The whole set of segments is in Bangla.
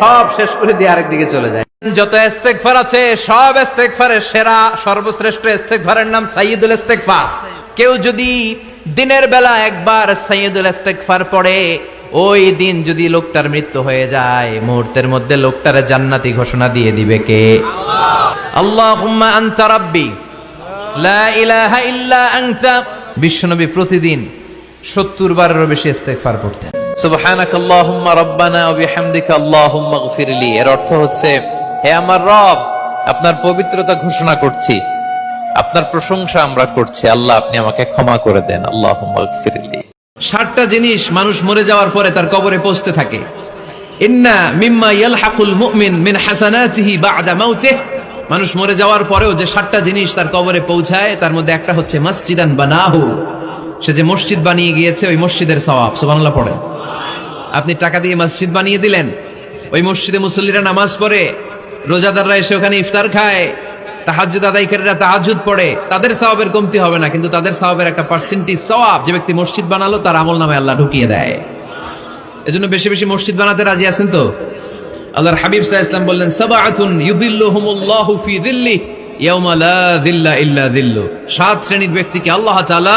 সব শেষ করে দিয়ে আরেক দিকে চলে যায়। যত ইস্তেগফার আছে, সব ইস্তেগফারের সেরা, সর্বশ্রেষ্ঠ ইস্তেগফারের নাম সাইয়্যিদুল ইস্তেগফার। কেউ যদি দিনের বেলা একবার সাইয়্যিদুল ইস্তেগফার পড়ে, ওই দিন যদি লোকটার মৃত্যু হয়ে যায়, মুহূর্তের মধ্যে লোকটারে জান্নাতি ঘোষণা দিয়ে দিবে কে? আল্লাহুম্মা আনতা রাব্বি, লা ইলাহা ইল্লা আনতা। বিশ্বনবী প্রতিদিন 70 বারেরও বেশি ইস্তেগফার পড়তেন। ষাটটা জিনিস মানুষ মরে যাওয়ার পরে তার কবরে পৌঁছতে থাকে। ইন্না মিম্মা মিন মানুষ মরে যাওয়ার পরেও যে সাতটা জিনিস তার কবরে পৌঁছায়, তার মধ্যে একটা হচ্ছে মসজিদান বানাহু। সে যে মসজিদ বানিয়ে গিয়েছে, ওই মসজিদের সওয়াব। পড়েন। আপনি টাকা দিয়ে মসজিদ বানিয়ে দিলেন। ওই মসজিদে মুসল্লিরা নামাজ পড়ে, রোজাদাররা এসে ওখানে ইফতার খায়, তাহাজ্জুদ আদায়কারীরা তাহাজ্জুদ পড়ে, তাদের সওয়াবের কমতি হবে না, কিন্তু তাদের সওয়াবের একটা পার্সেন্টেজ সওয়াব যে ব্যক্তি মসজিদ বানালো, তার আমল নামে আল্লাহ ঢুকিয়ে দেয়। এজন্য বেশি বেশি মসজিদ বানাতে রাজি আছেন তো? আল্লাহর হাবিব আলাইহি ওয়াসাল্লাম বললেন, সাবআতুন ইউযিল্লুহুমুল্লাহু ফি যিল্লি ইয়াওমা লা যিল্লা ইল্লা যিল্লু। সাত শ্রেণির ব্যক্তিকে আল্লাহ তাআলা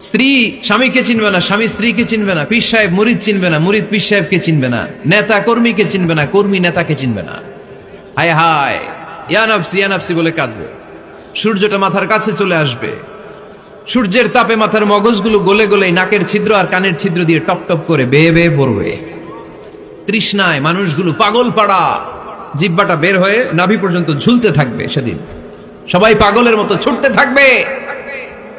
স্ত্রী স্বামীকে চিনবে না, স্বামী স্ত্রীকে চিনবে না, পীর সাহেব মুরিদ চিনবে না, মুরিদ পীর সাহেবকে চিনবে না, নেতা কর্মীকে চিনবে না, কর্মী নেতাকে চিনবে না। হায় হায় ইয়ানাফসি ইয়ানাফসি বলে কাঁদবে। সূর্যটা মাথার কাছে চলে আসবে। সূর্যের তাপে মাথার মগজগুলো গলে গলে নাকের ছিদ্র আর কানের ছিদ্র দিয়ে টপ টপ করে বেয়ে বেয়ে পড়বে। তৃষ্ণায় মানুষগুলো পাগল পাড়া। জিব্বাটা বের হয়ে নাভি পর্যন্ত ঝুলতে থাকবে সেদিন। সবাই পাগলের মতো ছুটতে থাকবে।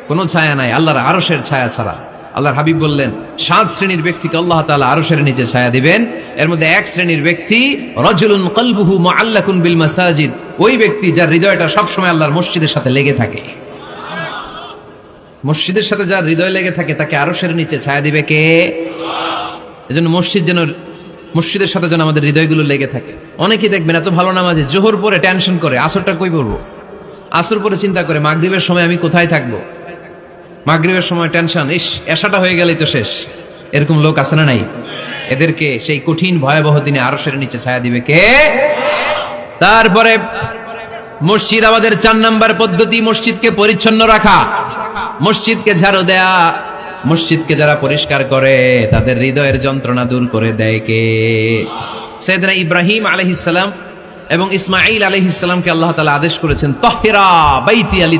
কোনো ছায়া নাই, আল্লাহর আরসের ছায়া ছাড়া। আল্লাহর হাবিব বললেন, সাত শ্রেণির ব্যক্তিকে আল্লাহ তাআলা আরশের নিচে ছায়া দিবেন। এর মধ্যে এক শ্রেণির ব্যক্তি, রজুলুন কলবুহু মা মুআল্লাকুন বিল মাসাজিদ। ওই ব্যক্তি যার হৃদয়টা সবসময় আল্লাহর মসজিদের সাথে লেগে থাকে। মসজিদের সাথে যার হৃদয় লেগে থাকে, তাকে আরশের নিচে ছায়া দিবে কে? এজন্য মসজিদ যেন, মসজিদের সাথে যেন আমাদের হৃদয়গুলো লেগে থাকে। অনেকেই দেখবেন, এত ভালো নামাজে জোহর পরে টেনশন করে, আসরটা কই পড়ব? আসর পরে চিন্তা করে, মাগরিবের সময় আমি কোথায় থাকব? মাগরিবের সময় টেনশন, ইস এসাটা হয়ে গেলেই তো শেষ। এরকম লোক আছে না নাই? এদেরকে সেই কঠিন ভয়াবহ দিনে আরশের নিচে ছায়া দিবে কে? তারপরে মসজিদ আমাদের চার নাম্বার পদ্ধতি, মসজিদকে পরিচ্ছন্ন রাখা। মসজিদকে ঝাড়ু দেয়া। মসজিদকে যারা পরিষ্কার করে, তাদের হৃদয়ের যন্ত্রণা দূর করে দেয় কে? সৈয়দনা ইব্রাহিম আলহিসাম এবং ইসমাইল আলহিসামকে আল্লাহ তালা আদেশ করেছেন, তহেরা বাইতি আলী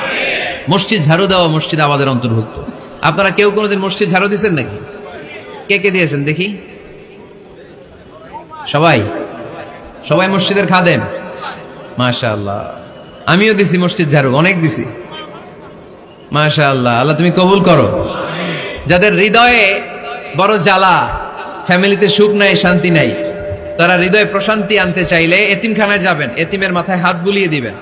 মসজিদ ঝাড়ু দেওয়া মসজিদ আমাদের অন্তর্ভুক্ত। আপনারা কেউ কোনোদিন মসজিদ ঝাড়ু দিয়েছেন নাকি? কে কে দিয়েছেন দেখি? সবাই? সবাই মসজিদের খাদেম? মাশা আল্লাহ আমিও দিছি মসজিদ ঝাড়ু, অনেক দিছি। মাশা আল্লাহ আল্লাহ তুমি কবুল করো। যাদের হৃদয়ে বড় জ্বালা, ফ্যামিলিতে সুখ নাই, শান্তি নাই, তারা হৃদয়ে প্রশান্তি আনতে চাইলে এতিমখানায় যাবেন, এতিমের মাথায় হাত বুলিয়ে দিবেন।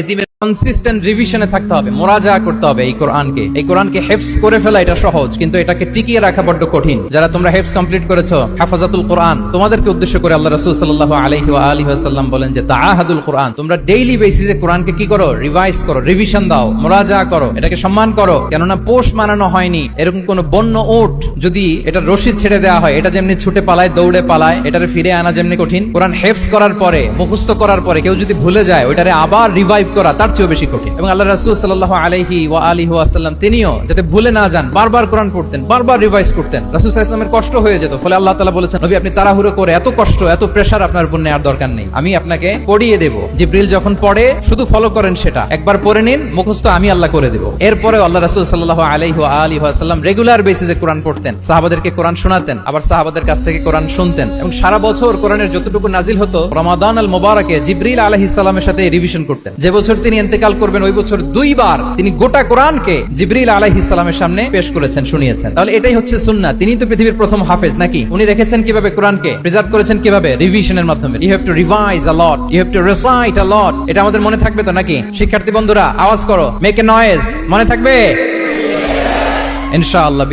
এতিমের কনসিস্টেন্ট রিভিশনে থাকতে হবে মোরাজা করতে হবে এই কোরআনকে। এই কোরআনকে হেফস করে ফেলা এটা সহজ, কিন্তু এটাকে টিকিয়ে রাখা বড্ড কঠিন। যারা তোমরা হেফস কমপ্লিট করেছ, হাফাজাতুল কোরআন, তোমাদেরকে উদ্দেশ্য করে আল্লাহ রাসূল সাল্লাল্লাহু আলাইহি ওয়া আলিহি বলেন যে, তাআহাদুল কোরআন, তোমরা ডেইলি বেসিসে কোরআনকে কি করো? রিভাইজ করো রিভিশন দাও মোরাজা করো, এটাকে সম্মান করো। কেননা পোষ মানানো হয়নি, এরকম কোন বন্য ওট যদি এটা রশিদ ছেড়ে দেওয়া হয়, এটা যেমনি ছুটে পালায়, দৌড়ে পালায়, এটারে ফিরে আনা যেমনি কঠিন, কোরআন হেফস করার পরে, মুখস্থ করার পরে, কেউ যদি ভুলে যায়, ওইটারে আবার রিভাইভ করা, তার চেয়েও বেশি কঠিন। এবং আল্লাহ রাসূল সাল্লাল্লাহু আলাইহি ওয়া আলিহি ওয়াসাল্লাম তিনিও যাতে ভুলে না যান, বারবার কোরআন পড়তেন, বারবার রিভাইজ করতেন, রাসূল ওয়াসাল্লামের কষ্ট হয়ে যেত। ফলে আল্লাহ তাআলা বলেছেন, নবী, আপনি তাড়াহুড়ো করে এত কষ্ট, এত প্রেসার আপনার উপর নেওয়ার দরকার নেই। আমি আপনাকে পড়িয়ে দেব। জিব্রিল যখন পড়ে, শুধু ফলো করেন সেটা। একবার পড়ে নিন, মুখস্থ আমি আল্লাহ করে দেব। এরপরে আল্লাহ রাসূল সাল্লাল্লাহু আলাইহি ওয়া আলিহি ওয়াসাল্লাম রেগুলার বেসিসে কোরআন পড়তেন। সাহাবাদেরকে কোরআন শোনাতেন, আবার সাহাবাদের কাছ থেকে কোরআন শুনতেন। এবং সারা বছর কোরআনের যতটুকু নাজিল হতো, রমাদান আল মোবারকে জিব্রিল আলাইহিস সালামের সাথে রিভিশন করতেন। যে বছর তিনি ইন্তেকাল করবেন ওই বছর দুইবার। তিনি গোটা কোরআনকে জিব্রিল আলাইহিস সালামের সামনে পেশ করেছেন, শুনিয়েছেন। তাহলে এটাই হচ্ছে সুন্নাহ। তিনি তো পৃথিবীর প্রথম হাফেজ নাকি? উনি রেখেছেন কীভাবে কোরআনকে? প্রিজার্ভ করেছেন কীভাবে? রিভিশনের মাধ্যমে। You have to revise a lot you have to recite a lot এটা আমাদের মনে থাকবে তো নাকি? শিক্ষার্থী বন্ধুরা, আওয়াজ করো। মেক এ নয়েজ মনে থাকবে? ইনশাআল্লাহ